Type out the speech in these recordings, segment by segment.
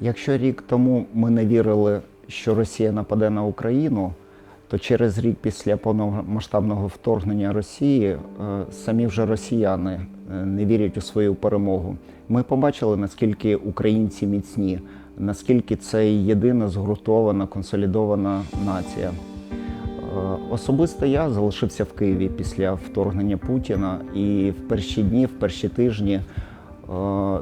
Якщо рік тому ми не вірили, що Росія нападе на Україну, то через рік після повномасштабного вторгнення Росії е, самі вже росіяни е, не вірять у свою перемогу. Ми побачили, наскільки українці міцні, наскільки це єдина згуртована, консолідована нація. Е, Особисто я залишився в Києві після вторгнення Путіна, і в перші дні, в перші тижні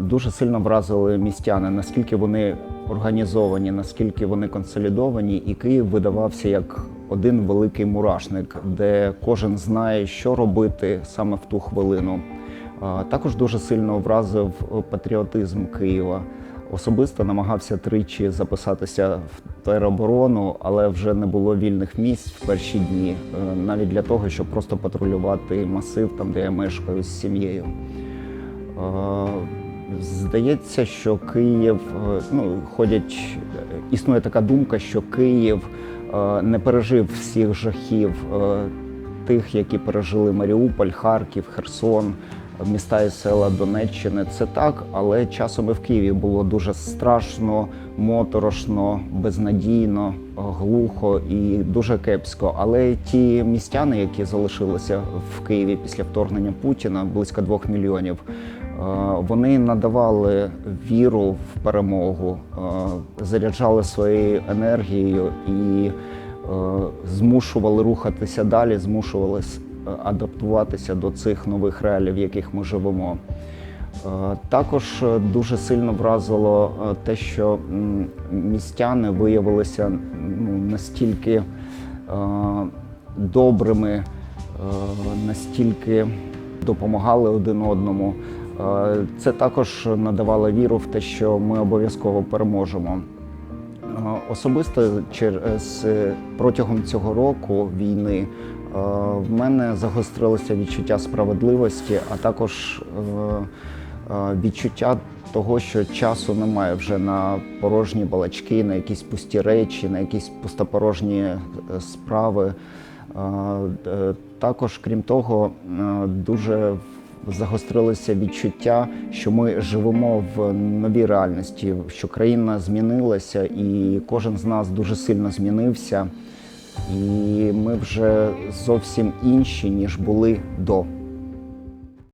дуже сильно вразили містяни, наскільки вони організовані, наскільки вони консолідовані, і Київ видавався як один великий мурашник, де кожен знає, що робити саме в ту хвилину. Е, Також дуже сильно вразив е, патріотизм Києва. Особисто намагався тричі записатися в тероборону, але вже не було вільних місць в перші дні, е, навіть для того, щоб просто патрулювати масив, там де я мешкаю з сім'єю. Здається, що Київ, е, ну ходять, е, існує така думка, що Київ е, не пережив всіх жахів тих, які пережили Маріуполь, Харків, Херсон, міста і села Донеччини. Це так, але часом і в Києві було дуже страшно, моторошно, безнадійно, глухо і дуже кепсько. Але ті містяни, які залишилися в Києві після вторгнення Путіна, близько двох мільйонів. Е, Вони надавали віру в перемогу, е, заряджали своєю енергією і е, змушували рухатися далі, змушували адаптуватися до цих нових реалій, в яких ми живемо. Також дуже сильно вразило те, що містяни виявилися ну, настільки добрими, настільки допомагали один одному. Е, Це також надавало віру в те, що ми обов'язково переможемо. Е, Особисто через протягом цього року війни е, в мене загострилося відчуття справедливості, а також відчуття того, що часу немає вже на порожні балачки, на якісь пусті речі, на якісь пустопорожні справи. Також, крім того, дуже загострилося відчуття, що ми живемо в новій реальності, що країна змінилася, і кожен з нас дуже сильно змінився. І ми вже зовсім інші, ніж були до.